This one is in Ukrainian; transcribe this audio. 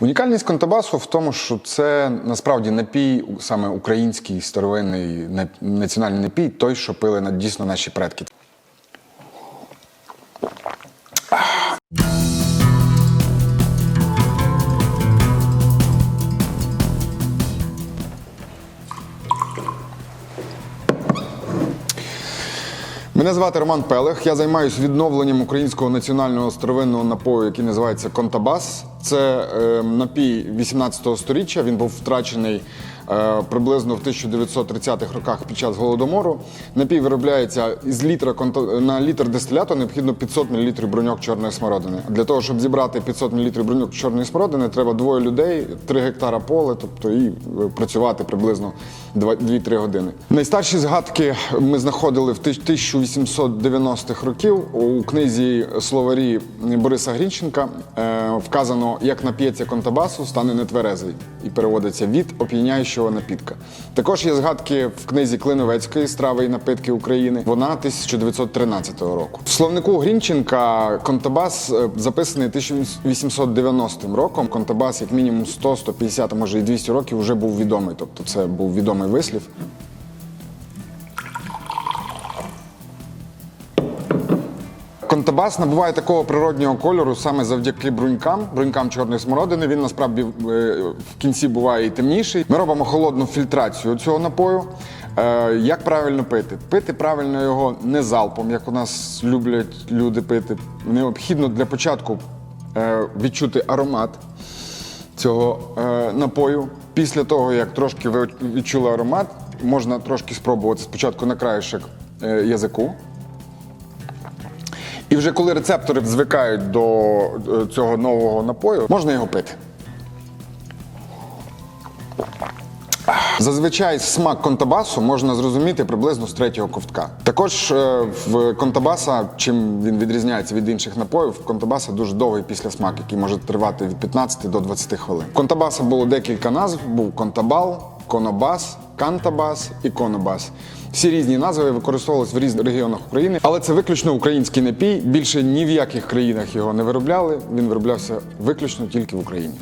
Унікальність контрабасу в тому, що це насправді напій, саме український старовинний національний напій, той, що пили на- дійсно наші предки. Мене звати Роман Пелех. Я займаюся відновленням українського національного старовинного напою, який називається Контабас. Це е, напій 18 століття. Він був втрачений е, приблизно в 1930-х роках під час голодомору. Напій виробляється із літра на літр дистиляту необхідно 500 мл бруньок чорної смородини. Для того, щоб зібрати 500 мл бруньок чорної смородини, треба двоє людей, 3 гектара поле, тобто і е, працювати приблизно 2-3 години. Найстарші згадки ми знаходили в 1890-х років у книзі словарі Бориса Грінченка. Е, Вказано, як нап'ється контабасу, стане нетверезий і переводиться від оп'яняючого напітка. Також є згадки в книзі Клиновецької страви і напитки України. Вона 1913 року. В словнику Грінченка контабас е, записаний 1890 роком. Контабас, як мінімум 100, 150, а може і 200 років, вже був відомий. Тобто це був відомий вислів. Контабас набуває такого природнього кольору саме завдяки брунькам, брунькам чорної смородини. Він насправді е, в кінці буває і темніший. Ми робимо холодну фільтрацію цього напою. Е, Як правильно пити? Пити правильно його не залпом, як у нас люблять люди пити. Необхідно для початку е, відчути аромат цього напою. Після того, як трошки ви відчули аромат, можна трошки спробувати спочатку на краєшок язику. І вже коли рецептори звикають до цього нового напою, можна його пити. Зазвичай смак контабасу можна зрозуміти приблизно з третього ковтка. Також е, в контабаса, чим він відрізняється від інших напоїв, в контабаса дуже довгий післясмак, який може тривати від 15 до 20 хвилин. Контабаса було декілька назв: був контабал, конобас, кантабас і конобас. Всі різні назви використовувалися в різних регіонах України, але це виключно український напій. Більше ні в яких країнах його не виробляли. Він вироблявся виключно тільки в Україні.